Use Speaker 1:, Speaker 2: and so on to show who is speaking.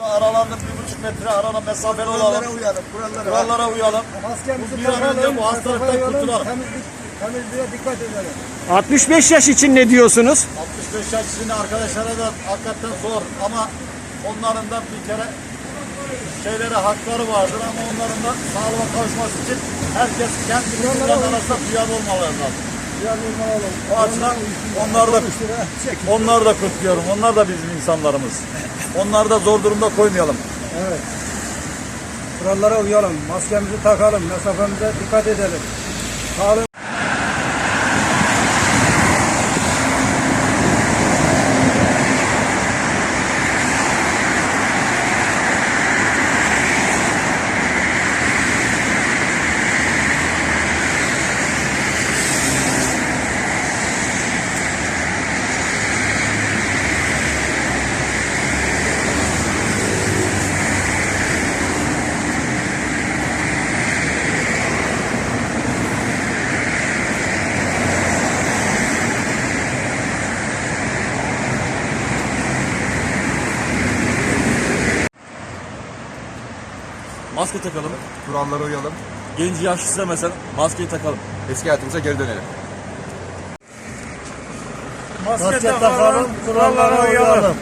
Speaker 1: Aralarda bir buçuk metre arana mesafeli olalım.
Speaker 2: Kurallara uyalım. Kurallara,
Speaker 1: uyalım.
Speaker 2: Bu
Speaker 1: bir an önce bu hastalıktan kurtulalım.
Speaker 2: Temizliğe dikkat edelim.
Speaker 3: 65 yaş için ne diyorsunuz?
Speaker 1: 65 yaş için arkadaşlara da hakikaten zor ama onların da bir kere şeylere hakları vardır ama onların da sağlığa kavuşması için herkes kendi arasında duyarlı olmaları lazım. O açıdan onları da onları da kutluyorum. Onlar da bizim insanlarımız. Onları da zor durumda koymayalım.
Speaker 2: Evet. Kurallara uyalım. Maskemizi takalım. Mesafemize dikkat edelim. Sağlık
Speaker 1: Maske takalım.
Speaker 4: Kurallara uyalım.
Speaker 1: Genci yaşlısı mesela maskeyi takalım.
Speaker 4: Eski hayatımıza geri dönelim.
Speaker 2: maske takalım. Kurallara uyalım.